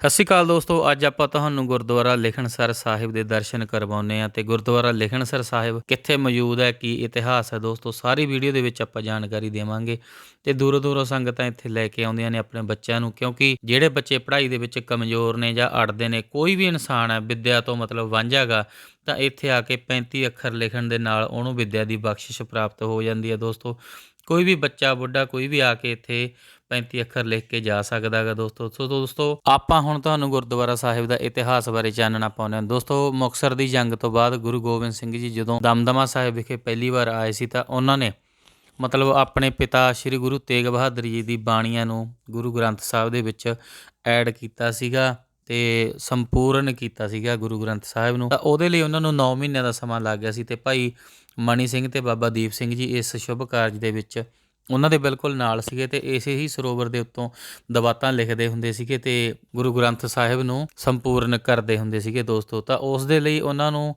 ਸਤਿ ਸ਼੍ਰੀ ਅਕਾਲ ਦੋਸਤੋ, ਅੱਜ ਆਪਾਂ ਤੁਹਾਨੂੰ ਗੁਰਦੁਆਰਾ ਲਿਖਣਸਰ ਸਾਹਿਬ ਦੇ ਦਰਸ਼ਨ ਕਰਵਾਉਨੇ ਆ ਤੇ ਗੁਰਦੁਆਰਾ ਲਿਖਣਸਰ ਸਾਹਿਬ ਕਿੱਥੇ ਮੌਜੂਦ ਹੈ, ਕੀ ਇਤਿਹਾਸ ਹੈ ਦੋਸਤੋ, ਸਾਰੀ ਵੀਡੀਓ ਦੇ ਵਿੱਚ ਆਪਾਂ ਜਾਣਕਾਰੀ ਦੇਵਾਂਗੇ ਤੇ ਦੂਰੋਂ ਦੂਰੋਂ ਸੰਗਤਾਂ ਇੱਥੇ ਲੈ ਕੇ ਆਉਂਦੀਆਂ ਨੇ ਆਪਣੇ ਬੱਚਿਆਂ ਨੂੰ, ਕਿਉਂਕਿ ਜਿਹੜੇ ਬੱਚੇ ਪੜ੍ਹਾਈ ਦੇ ਵਿੱਚ ਕਮਜ਼ੋਰ ਨੇ ਜਾਂ ਅੜਦੇ ਨੇ, ਕੋਈ ਵੀ ਇਨਸਾਨ ਹੈ, ਵਿੱਦਿਆ ਤੋਂ ਮਤਲਬ ਵਾਂਝਾਗਾ ਤਾਂ ਇੱਥੇ ਆ ਕੇ 35 ਅੱਖਰ ਲਿਖਣ ਦੇ ਨਾਲ ਉਹਨੂੰ ਵਿੱਦਿਆ ਦੀ ਬਖਸ਼ਿਸ਼ ਪ੍ਰਾਪਤ ਹੋ ਜਾਂਦੀ ਹੈ ਦੋਸਤੋ। ਕੋਈ ਵੀ ਬੱਚਾ, ਬੁੱਢਾ ਕੋਈ ਵੀ ਆ ਕੇ ਇੱਥੇ 35 ਅੱਖਰ ਲਿਖ ਕੇ ਜਾ ਸਕਦਾ ਹੈਗਾ ਦੋਸਤੋ। ਸੋ ਦੋਸਤੋ, ਆਪਾਂ ਹੁਣ ਤੁਹਾਨੂੰ ਗੁਰਦੁਆਰਾ ਸਾਹਿਬ ਦਾ ਇਤਿਹਾਸ ਬਾਰੇ ਜਾਣਨਾ ਪਾਉਂਦੇ ਹਾਂ। ਦੋਸਤੋ, ਮੁਕਤਸਰ ਦੀ ਜੰਗ ਤੋਂ ਬਾਅਦ ਗੁਰੂ ਗੋਬਿੰਦ ਸਿੰਘ ਜੀ ਜਦੋਂ ਦਮਦਮਾ ਸਾਹਿਬ ਵਿਖੇ ਪਹਿਲੀ ਵਾਰ ਆਏ ਸੀ ਤਾਂ ਉਹਨਾਂ ਨੇ ਮਤਲਬ ਆਪਣੇ ਪਿਤਾ ਸ੍ਰੀ ਗੁਰੂ ਤੇਗ ਬਹਾਦਰ ਜੀ ਦੀ ਬਾਣੀਆਂ ਨੂੰ ਗੁਰੂ ਗ੍ਰੰਥ ਸਾਹਿਬ ਦੇ ਵਿੱਚ ਐਡ ਕੀਤਾ ਸੀਗਾ। ਤੇ ਸੰਪੂਰਨ ਕੀਤਾ ਸੀਗਾ ਗੁਰੂ ਗ੍ਰੰਥ ਸਾਹਿਬ ਨੂੰ। ਤਾਂ ਉਹਦੇ ਲਈ ਉਹਨਾਂ ਨੂੰ 9 ਮਹੀਨਿਆਂ ਦਾ ਸਮਾਂ ਲੱਗ ਗਿਆ ਸੀ ਤੇ ਭਾਈ ਮਣੀ ਸਿੰਘ ਤੇ ਬਾਬਾ ਦੀਪ ਸਿੰਘ ਜੀ ਇਸ ਸ਼ੁਭ ਕਾਰਜ ਦੇ ਵਿੱਚ ਉਹਨਾਂ ਦੇ ਬਿਲਕੁਲ ਨਾਲ ਸੀਗੇ ਤੇ ਇਸੇ ਹੀ ਸਰੋਵਰ ਦੇ ਉੱਤੋਂ ਦਵਾਤਾਂ ਲਿਖਦੇ ਹੁੰਦੇ ਸੀਗੇ ਤੇ ਗੁਰੂ ਗ੍ਰੰਥ ਸਾਹਿਬ ਨੂੰ ਸੰਪੂਰਨ ਕਰਦੇ ਹੁੰਦੇ ਸੀਗੇ ਦੋਸਤੋ। ਤਾਂ ਉਸ ਦੇ ਲਈ ਉਹਨਾਂ ਨੂੰ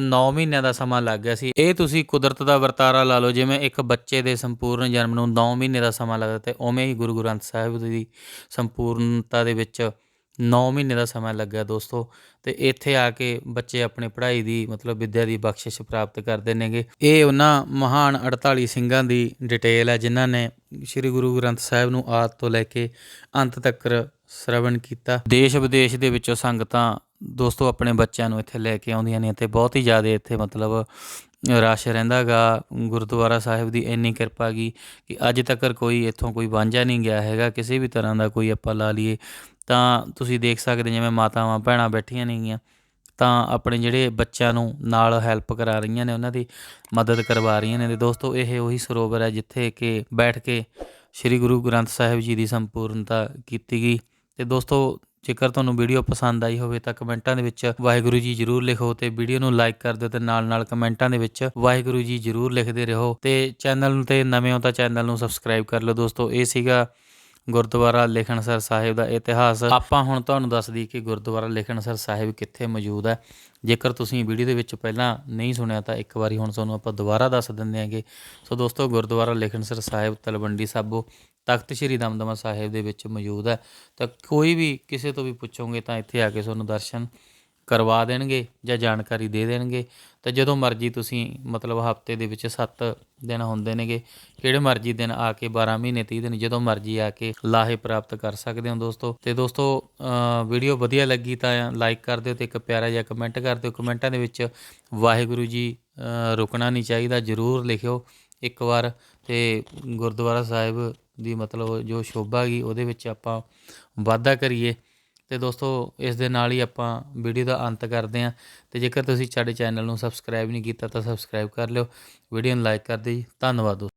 9 ਮਹੀਨਿਆਂ ਦਾ ਸਮਾਂ ਲੱਗ ਗਿਆ ਸੀ। ਇਹ ਤੁਸੀਂ ਕੁਦਰਤ ਦਾ ਵਰਤਾਰਾ ਲਾ ਲਓ, ਜਿਵੇਂ ਇੱਕ ਬੱਚੇ ਦੇ ਸੰਪੂਰਨ ਜਨਮ ਨੂੰ 9 ਮਹੀਨੇ ਦਾ ਸਮਾਂ ਲੱਗਦਾ ਤੇ ਉਵੇਂ ਹੀ ਗੁਰੂ ਗ੍ਰੰਥ ਸਾਹਿਬ ਦੀ ਸੰਪੂਰਨਤਾ ਦੇ ਵਿੱਚ 9 ਮਹੀਨੇ ਦਾ ਸਮਾਂ ਲੱਗਾ ਦੋਸਤੋ, ਤੇ ਇੱਥੇ ਆ ਕੇ ਬੱਚੇ ਆਪਣੀ ਪੜ੍ਹਾਈ ਦੀ, ਮਤਲਬ ਵਿੱਦਿਆ ਦੀ ਬਖਸ਼ਿਸ਼ ਪ੍ਰਾਪਤ ਕਰਦੇ ਨੇਗੇ। ਇਹ ਉਹਨਾਂ ਮਹਾਨ 48 ਸਿੰਘਾਂ ਦੀ ਡਿਟੇਲ ਹੈ, ਜਿਨ੍ਹਾਂ ਨੇ ਸ੍ਰੀ ਗੁਰੂ ਗ੍ਰੰਥ ਸਾਹਿਬ ਨੂੰ ਆਦ ਤੋਂ ਲੈ ਕੇ ਅੰਤ ਤੱਕ ਸ਼ਰਵਣ ਕੀਤਾ। ਦੇਸ਼ ਵਿਦੇਸ਼ ਦੇ ਵਿੱਚੋਂ ਸੰਗਤਾਂ ਦੋਸਤੋ ਆਪਣੇ ਬੱਚਿਆਂ ਨੂੰ ਇੱਥੇ ਲੈ ਕੇ ਆਉਂਦੀਆਂ ਨੇ, ਤੇ ਬਹੁਤ ਹੀ ਜ਼ਿਆਦਾ ਇੱਥੇ ਮਤਲਬ ਰਸ਼ ਰਹਿੰਦਾਗਾ। ਗੁਰਦੁਆਰਾ ਸਾਹਿਬ ਦੀ ਇੰਨੀ ਕਿਰਪਾ ਗਈ ਕਿ ਅੱਜ ਤੱਕ ਕੋਈ ਇੱਥੋਂ ਕੋਈ ਵਾਂਝਾ ਨਹੀਂ ਗਿਆ ਹੈਗਾ, ਕਿਸੇ ਵੀ ਤਰ੍ਹਾਂ ਦਾ ਕੋਈ ਆਪਾਂ ਲਾ ਲਈਏ। ਤਾਂ ਤੁਸੀਂ ਦੇਖ ਸਕਦੇ ਜਿਵੇਂ ਮਾਤਾਵਾਂ ਭੈਣਾਂ ਬੈਠੀਆਂ ਨੇਗੀਆਂ ਤਾਂ ਆਪਣੇ ਜਿਹੜੇ ਬੱਚਿਆਂ ਨੂੰ ਨਾਲ ਹੈਲਪ ਕਰਾ ਰਹੀਆਂ ਨੇ, ਉਹਨਾਂ ਦੀ ਮਦਦ ਕਰਵਾ ਰਹੀਆਂ ਨੇ। ਤੇ ਦੋਸਤੋ, ਇਹ ਉਹੀ ਸਰੋਵਰ ਹੈ ਜਿੱਥੇ ਕਿ ਬੈਠ ਕੇ ਸ੍ਰੀ ਗੁਰੂ ਗ੍ਰੰਥ ਸਾਹਿਬ ਜੀ ਦੀ ਸੰਪੂਰਨਤਾ ਕੀਤੀ ਗਈ। ਤੇ ਦੋਸਤੋ, ਜੇਕਰ ਤੁਹਾਨੂੰ ਵੀਡੀਓ ਪਸੰਦ ਆਈ ਹੋਵੇ ਤਾਂ ਕਮੈਂਟਾਂ ਦੇ ਵਿੱਚ ਵਾਹਿਗੁਰੂ ਜੀ ਜਰੂਰ ਲਿਖੋ ਤੇ ਵੀਡੀਓ ਨੂੰ ਲਾਈਕ ਕਰ ਦਿਓ ਤੇ ਨਾਲ ਨਾਲ ਕਮੈਂਟਾਂ ਦੇ ਵਿੱਚ ਵਾਹਿਗੁਰੂ ਜੀ ਜਰੂਰ ਲਿਖਦੇ ਰਹੋ। ਤੇ ਚੈਨਲ ਨੂੰ ਤੇ ਨਵੇਂ ਹੋ ਤਾਂ ਚੈਨਲ ਨੂੰ ਸਬਸਕ੍ਰਾਈਬ ਕਰ ਲਓ ਦੋਸਤੋ। ਇਹ ਸੀਗਾ ਗੁਰਦੁਆਰਾ ਲੇਖਣਸਰ ਸਾਹਿਬ ਦਾ ਇਤਿਹਾਸ। ਆਪਾਂ ਹੁਣ ਤੁਹਾਨੂੰ ਦੱਸ ਦਈਏ ਕਿ ਗੁਰਦੁਆਰਾ ਲੇਖਣਸਰ ਸਾਹਿਬ ਕਿੱਥੇ ਮੌਜੂਦ ਹੈ। ਜੇਕਰ ਤੁਸੀਂ ਵੀਡੀਓ ਦੇ ਵਿੱਚ ਪਹਿਲਾਂ ਨਹੀਂ ਸੁਣਿਆ ਤਾਂ ਇੱਕ ਵਾਰੀ ਹੁਣ ਤੁਹਾਨੂੰ ਆਪਾਂ ਦੁਬਾਰਾ ਦੱਸ ਦਿੰਦੇ ਹਾਂਗੇ। ਸੋ ਦੋਸਤੋ, ਗੁਰਦੁਆਰਾ ਲੇਖਣਸਰ ਸਾਹਿਬ ਤਲਵੰਡੀ ਸਾਬੋ ਤਖਤ ਸ੍ਰੀ ਦਮਦਮਾ ਸਾਹਿਬ ਦੇ ਵਿੱਚ ਮੌਜੂਦ ਹੈ। ਤਾਂ ਕੋਈ ਵੀ ਕਿਸੇ ਤੋਂ ਵੀ ਪੁੱਛੋਗੇ ਤਾਂ ਇੱਥੇ ਆ ਕੇ ਤੁਹਾਨੂੰ ਦਰਸ਼ਨ ਕਰਵਾ ਦੇਣਗੇ ਜਾਂ ਜਾਣਕਾਰੀ ਦੇ ਦੇਣਗੇ। ਤਾਂ ਜਦੋਂ ਮਰਜ਼ੀ ਤੁਸੀਂ ਮਤਲਬ ਹਫ਼ਤੇ ਦੇ ਵਿੱਚ 7 ਦਿਨ ਹੁੰਦੇ ਨੇਗੇ ਕਿਹੜੇ ਮਰਜ਼ੀ ਦਿਨ ਆ ਕੇ 12 ਮਹੀਨੇ 30 ਦਿਨ ਜਦੋਂ ਮਰਜ਼ੀ ਆ ਕੇ ਲਾਹੇ ਪ੍ਰਾਪਤ ਕਰ ਸਕਦੇ ਹੋ ਦੋਸਤੋ। ਤੇ ਦੋਸਤੋ ਵੀਡੀਓ ਵਧੀਆ ਲੱਗੀ ਤਾਂ ਲਾਈਕ ਕਰ ਦਿਓ ਤੇ ਇੱਕ ਪਿਆਰਾ ਜਿਹਾ ਕਮੈਂਟ ਕਰ ਦਿਓ। ਕਮੈਂਟਾਂ ਦੇ ਵਿੱਚ ਵਾਹਿਗੁਰੂ ਜੀ ਰੁਕਣਾ ਨਹੀਂ ਚਾਹੀਦਾ, ਜਰੂਰ ਲਿਖਿਓ ਇੱਕ ਵਾਰ। ਤੇ ਗੁਰਦੁਆਰਾ ਸਾਹਿਬ ਦੀ ਮਤਲਬ ਜੋ ਸ਼ੋਭਾ ਗਈ ਉਹਦੇ ਵਿੱਚ ਆਪਾਂ ਵਾਧਾ ਕਰੀਏ। ਤੇ ਦੋਸਤੋ, ਇਸ ਦੇ ਨਾਲ ਹੀ ਆਪਾਂ ਵੀਡੀਓ ਦਾ ਅੰਤ ਕਰਦੇ ਹਾਂ। ਤੇ ਜੇਕਰ ਤੁਸੀਂ ਸਾਡੇ ਚੈਨਲ ਨੂੰ ਸਬਸਕ੍ਰਾਈਬ ਨਹੀਂ ਕੀਤਾ ਤਾਂ ਸਬਸਕ੍ਰਾਈਬ ਕਰ ਲਿਓ। ਵੀਡੀਓ ਨੂੰ ਲਾਈਕ ਕਰ ਦਿਓ ਜੀ। ਧੰਨਵਾਦ ਦੋਸਤੋ।